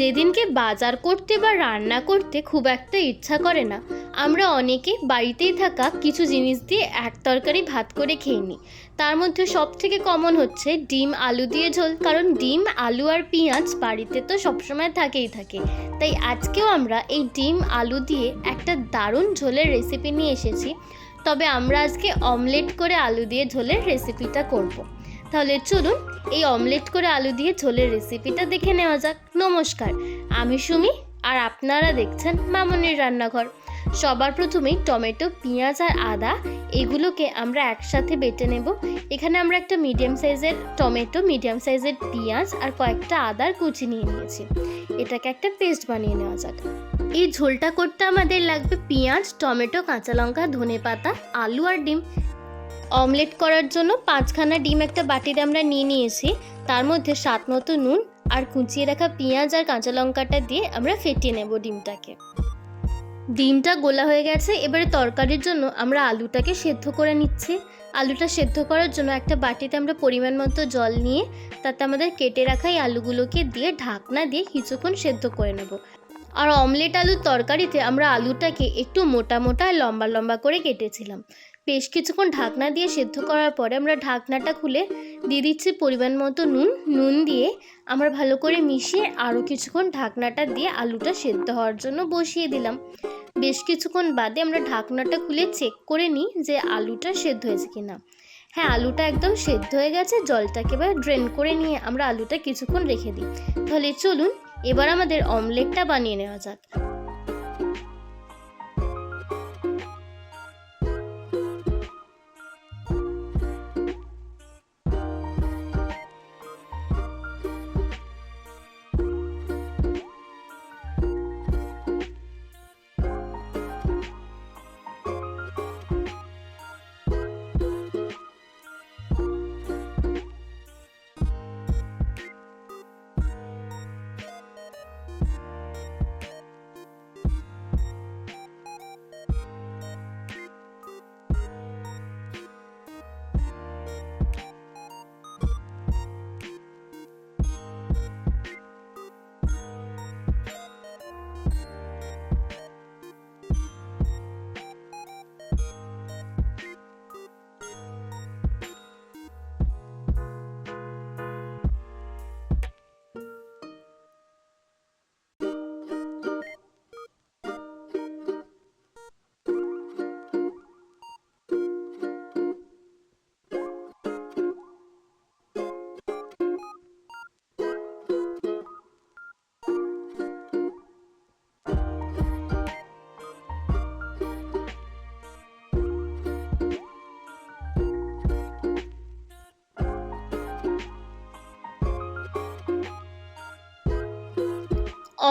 যেদিনকে বাজার করতে বা রান্না করতে খুব একটা ইচ্ছা করে না, আমরা অনেকে বাড়িতেই থাকা কিছু জিনিস দিয়ে এক তরকারি ভাত করে খেয়ে নিই। তার মধ্যে সব থেকে কমন হচ্ছে ডিম আলু দিয়ে ঝোল, কারণ ডিম, আলু আর পেঁয়াজ বাড়িতে তো সবসময় থাকেই থাকে। তাই আজকেও আমরা এই ডিম, আলু দিয়ে একটা দারুণ ঝোলের রেসিপি নিয়ে এসেছি। তবে আমরা আজকে অমলেট করে আলু দিয়ে ঝোলের রেসিপিটা করব। তাহলে চলুন এই অমলেট করে আলু দিয়ে ঝোলের রেসিপিটা দেখে নেওয়া যাক। নমস্কার, আমি সুমি আর আপনারা দেখছেন মামনির রান্নাঘর। সবার প্রথমেই টমেটো, পেঁয়াজ আর আদা, এগুলোকে আমরা একসাথে বেটে নেব। এখানে আমরা একটা মিডিয়াম সাইজের টমেটো মিডিয়াম সাইজের পেঁয়াজ আর কয়েকটা আদার কুচি নিয়ে নিয়েছি। এটাকে একটা পেস্ট বানিয়ে নেওয়া যাক। এই ঝোলটা করতে আমাদের লাগবে পেঁয়াজ, টমেটো, কাঁচা লঙ্কা ধনে পাতা আলু আর ডিম। অমলেট করার জন্য পাঁচখানা ডিম একটা বাটিতে আমরা নিয়ে নিয়েছি। তার মধ্যে স্বাদ মতো নুন আর কুচিয়ে রাখা পেঁয়াজ আর কাঁচা লঙ্কাটা দিয়ে আমরা ফেটিয়ে নেব ডিমটাকে। ডিমটা গোলা হয়ে গেছে, এবারে তরকারির জন্য আমরা আলুটাকে সেদ্ধ করে নিচ্ছি। আলুটা সেদ্ধ করার জন্য একটা বাটিতে আমরা পরিমাণ মতো জল নিয়ে তাতে আমাদের কেটে রাখা এই আলুগুলোকে দিয়ে ঢাকনা দিয়ে কিছুক্ষণ সেদ্ধ করে নেব। আর অমলেট আলুর তরকারিতে আমরা আলুটাকে একটু মোটা মোটা লম্বা লম্বা করে কেটেছিলাম। বেশ কিছুক্ষণ ঢাকনা দিয়ে সেদ্ধ করার পরে আমরা ঢাকনাটা খুলে দিয়ে দিচ্ছি পরিমাণ মতো নুন। নুন দিয়ে আমরা ভালো করে মিশিয়ে আরও কিছুক্ষণ ঢাকনাটা দিয়ে আলুটা সেদ্ধ হওয়ার জন্য বসিয়ে দিলাম। বেশ কিছুক্ষণ বাদে আমরা ঢাকনাটা খুলে চেক করে নিই যে আলুটা সেদ্ধ হয়েছে কিনা। হ্যাঁ আলুটা একদম সেদ্ধ হয়ে গেছে, জলটাকে এবার ড্রেন করে নিয়ে আমরা আলুটা কিছুক্ষণ রেখে দিই। তাহলে চলুন, এবার আমাদের অমলেটটা বানিয়ে নেওয়া যাক।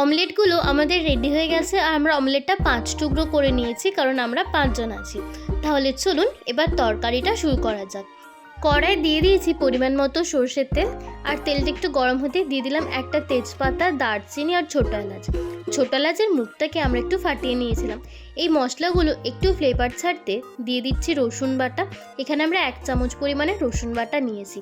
অমলেটগুলো আমাদের রেডি হয়ে গেছে আর আমরা অমলেটটা পাঁচ টুকরো করে নিয়েছি, কারণ আমরা পাঁচজন আছি। তাহলে চলুন এবার তরকারিটা শুরু করা যাক। কড়াই দিয়ে দিয়েছি পরিমাণ মতো সর্ষের তেল, আর তেলটা একটু গরম হতে দিয়ে দিলাম একটা তেজপাতা, দারচিনি আর ছোটো এলাচ। ছোটো এলাচের মুখটাকে আমরা একটু ফাটিয়ে নিয়েছিলাম। এই মশলাগুলো একটু ফ্লেভার ছাড়তে দিয়ে দিচ্ছি রসুন বাটা। এখানে আমরা এক চামচ পরিমাণে রসুন বাটা নিয়েছি।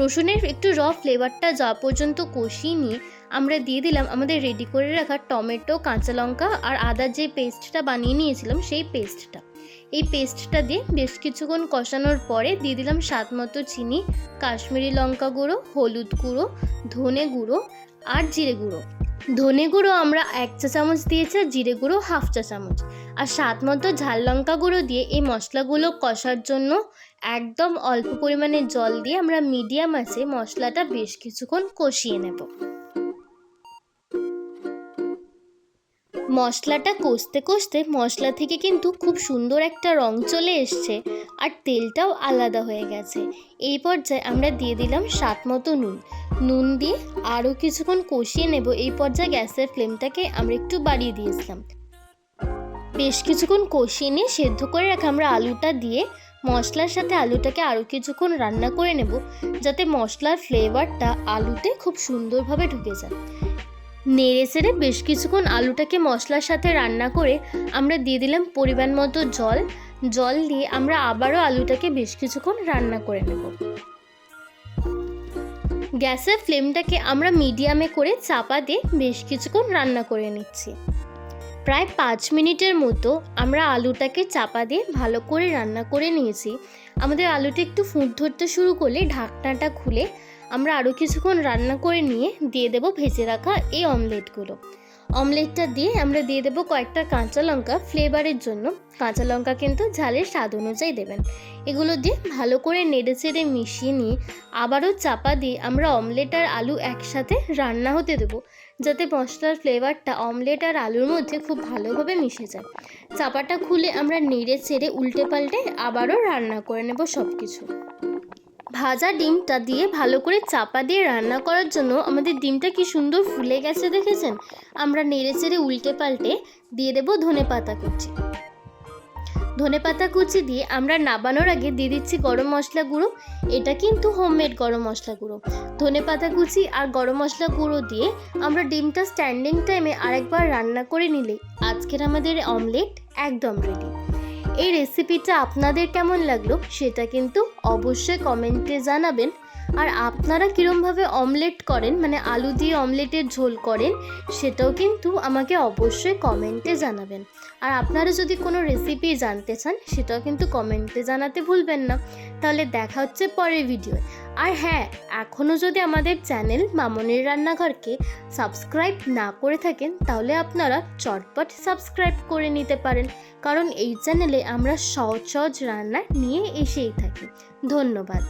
রসুনের একটু র ফ্লেভারটা যাওয়া পর্যন্ত কষিয়ে নিয়ে আমরা দিয়ে দিলাম আমাদের রেডি করে রাখা টমেটো, কাঁচা লঙ্কা আর আদার যে পেস্টটা বানিয়ে নিয়েছিলাম সেই পেস্টটা এই পেস্টটা দিয়ে বেশ কিছুক্ষণ কষানোর পরে দিয়ে দিলাম স্বাদ মতো চিনি, কাশ্মীরি লঙ্কা গুঁড়ো, হলুদ গুঁড়ো, ধনে গুঁড়ো আর জিরে গুঁড়ো। ধনে গুঁড়ো আমরা এক চা চামচ দিয়েছি আর জিরে গুঁড়ো হাফ চা চামচ। আর স্বাদ মতো ঝাল লঙ্কা গুঁড়ো দিয়ে এই মশলাগুলো কষার জন্য একদম অল্প পরিমাণে জল দিয়ে আমরা মিডিয়াম আছে মশলাটা বেশ কিছুক্ষণ কষিয়ে নেব। মশলাটা কষতে কষতে মশলা থেকে কিন্তু খুব সুন্দর একটা রং চলে এসছে আর তেলটাও আলাদা হয়ে গেছে। এই পর্যায়ে আমরা দিয়ে দিলাম স্বাদ মতো নুন। নুন দিয়ে আরও কিছুক্ষণ কষিয়ে নেব। এই পর্যায়ে গ্যাসের ফ্লেমটাকে আমরা একটু বাড়িয়ে দিয়েছিলাম। বেশ কিছুক্ষণ কষিয়ে নিয়ে সেদ্ধ করে রাখা আমরা আলুটা দিয়ে মশলার সাথে আলুটাকে আরও কিছুক্ষণ রান্না করে নেব, যাতে মশলার ফ্লেভারটা আলুতে খুব সুন্দরভাবে ঢুকে যায়। নেড়ে চেড়ে বেশ কিছুক্ষণ আলুটাকে মশলার সাথে রান্না করে আমরা দিয়ে দিলাম পরিমাণ মতো জল। জল দিয়ে আমরা আবারও আলুটাকে বেশ কিছুক্ষণ রান্না করে নেব। গ্যাসের ফ্লেমটাকে আমরা মিডিয়ামে করে চাপা দিয়ে বেশ কিছুক্ষণ রান্না করে নিচ্ছি। প্রায় পাঁচ মিনিটের মতো আমরা আলুটাকে চাপা দিয়ে ভালো করে রান্না করে নিয়েছি। আমাদের আলুটা একটু ফুট ধরতে শুরু করলে ঢাকনাটা খুলে আমরা আরও কিছুক্ষণ রান্না করে নিয়ে দিয়ে দেবো ভেজে রাখা এই অমলেটগুলো। অমলেটটা দিয়ে আমরা দিয়ে দেবো কয়েকটা কাঁচা লঙ্কা ফ্লেভারের জন্য। কাঁচা লঙ্কা কিন্তু ঝালের স্বাদ অনুযায়ী দেবেন। এগুলো দিয়ে ভালো করে নেড়ে চেড়ে মিশিয়ে নিয়ে আবারও চাপা দিয়ে আমরা অমলেট আর আলু একসাথে রান্না হতে দেবো, যাতে মশলার ফ্লেভারটা অমলেট আর আলুর মধ্যে খুব ভালোভাবে মিশে যায়। চাপাটা খুলে আমরা নেড়ে চেড়ে উল্টে পাল্টে আবারও রান্না করে নেব সব কিছু ভাজা ডিমটা দিয়ে ভালো করে চাপা দিয়ে রান্না করার জন্য আমাদের ডিমটা কি সুন্দর ফুলে গেছে দেখেছেন? আমরা নেড়ে চেড়ে উল্টে পাল্টে দিয়ে দেবো ধনে পাতা কুচি। ধনে পাতা কুচি দিয়ে আমরা নাবানোর আগে দিয়ে দিচ্ছি গরম মশলা গুঁড়ো। এটা কিন্তু হোমমেড গরম মশলা গুঁড়ো। ধনে পাতা কুচি আর গরম মশলা গুঁড়ো দিয়ে আমরা ডিমটা স্ট্যান্ডিং টাইমে আরেকবার রান্না করে নিলে আজকের আমাদের অমলেট একদম রেডি এই রেসিপিটা আপনাদের কেমন লাগল সেটা কিন্তু অবশ্যই কমেন্টে জানাবেন। আর আপনারা কীরমভাবে অমলেট করেন মানে আলু দিয়ে অমলেটের ঝোল করেন, সেটাও কিন্তু আমাকে অবশ্যই কমেন্টে জানাবেন। আর আপনারা যদি কোনো রেসিপি জানতে চান, সেটাও কিন্তু কমেন্টে জানাতে ভুলবেন না। তাহলে দেখা হচ্ছে পরের ভিডিওয়ে আর হ্যাঁ এখনও যদি আমাদের চ্যানেল মামনের রান্নাঘরকে সাবস্ক্রাইব না করে থাকেন, তাহলে আপনারা চটপট সাবস্ক্রাইব করে নিতে পারেন। কারণ এই চ্যানেলে আমরা সহজ সহজ রান্না নিয়ে এসেই থাকি। ধন্যবাদ।